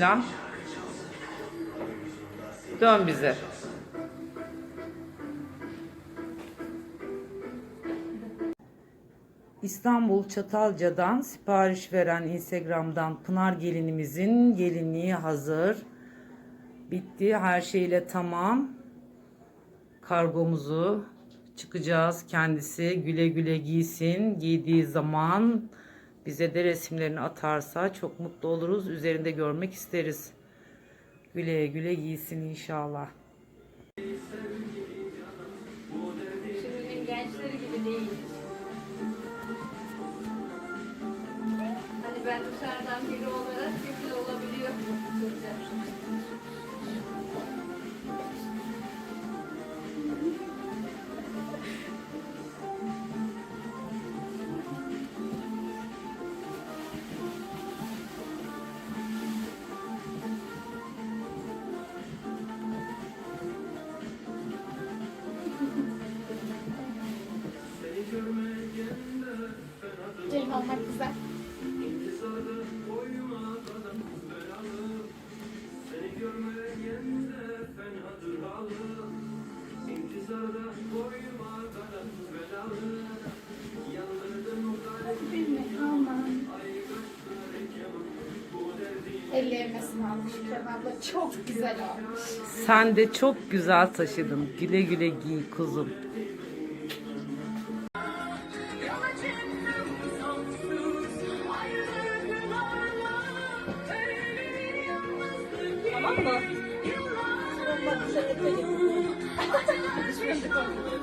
Dilan. Dön bize. İstanbul Çatalca'dan sipariş veren Instagram'dan Pınar gelinimizin gelinliği hazır. Bitti. Her şeyle tamam. Kargomuzu çıkacağız. Kendisi güle güle giysin. Giydiği zaman bize de resimlerini atarsa çok mutlu oluruz. Üzerinde görmek isteriz. Güle güle giysin inşallah. Hani ben dışarıdan biri olarak güzel olabiliyor. Olmak güzel. Sağlık Şükran abla. Çok güzel olmuş. Sen de çok güzel taşıdın. Güle güle giy kuzum. Tamam mı? Çekimlerim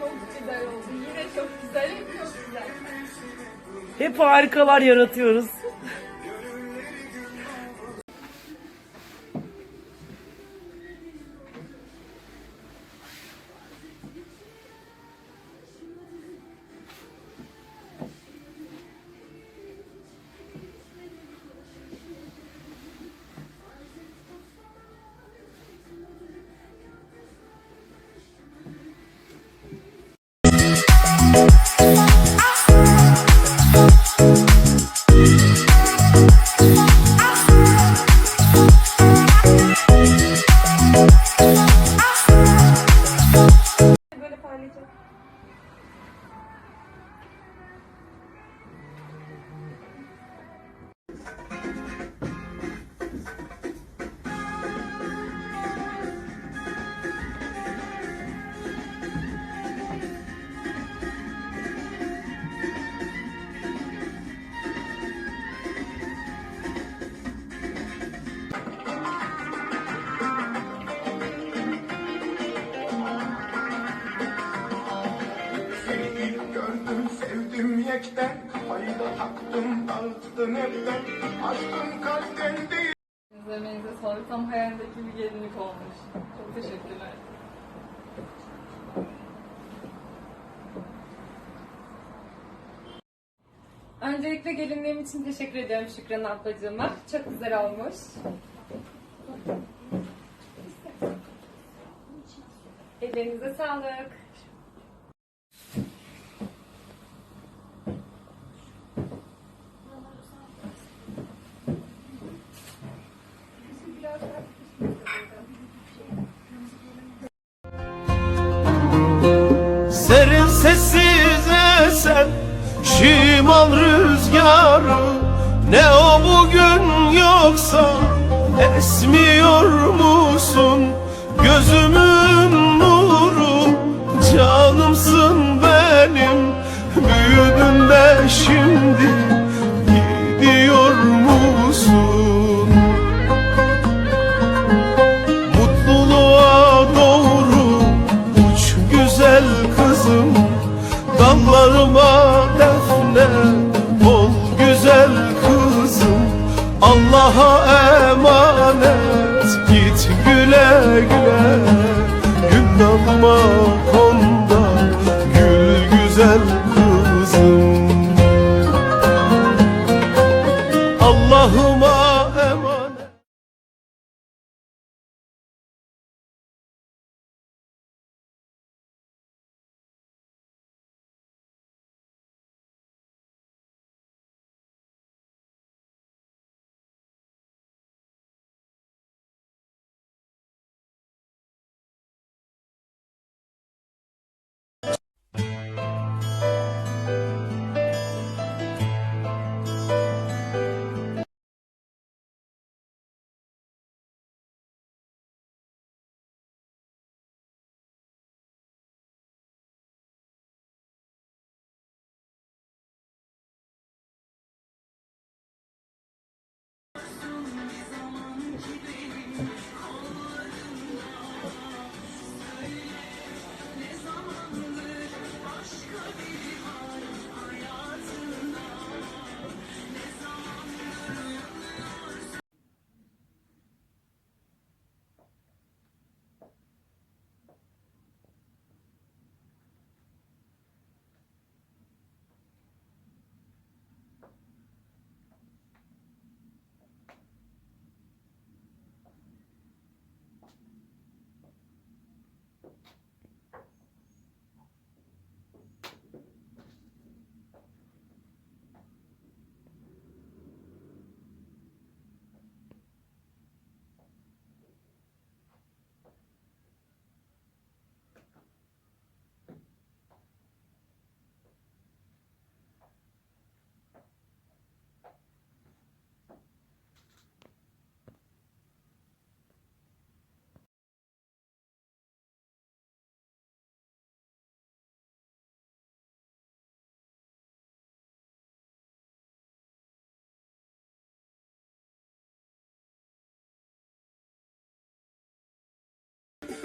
Çok güzel oldu. Yine çok güzel. Çok güzel. Hep harikalar yaratıyoruz. Yekten Kafayı taktım dağıttın hepten Aşkın kalpten değil Üzerinize sağlık. Tam hayalimdeki bir gelinlik olmuş. Çok teşekkürler. Öncelikle gelinliğim için teşekkür ediyorum Şükran ablacığıma. Çok güzel olmuş. Ellerinize sağlık. Ne o bugün yoksa Esmiyor musun? Gözümün nuru Canımsın benim. Büyüdün şimdi gidiyor musun? Mutluluğa doğru uç güzel kızım. Dallarıma Allah'ıma Thank you.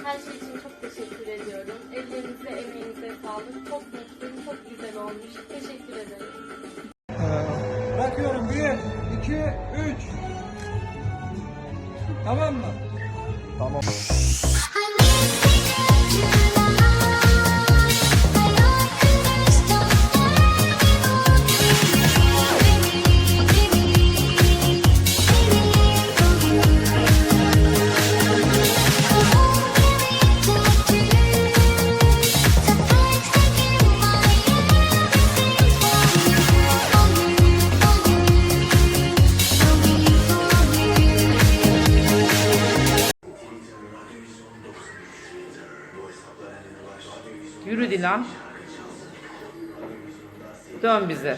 Her şey için çok teşekkür ediyorum. Ellerinize, emeğinize sağlık. Çok mutluyum, çok güzel olmuş. Teşekkür ederim. Bakıyorum bir, iki, üç. Tamam mı? Yürü Dilan. Dön bize.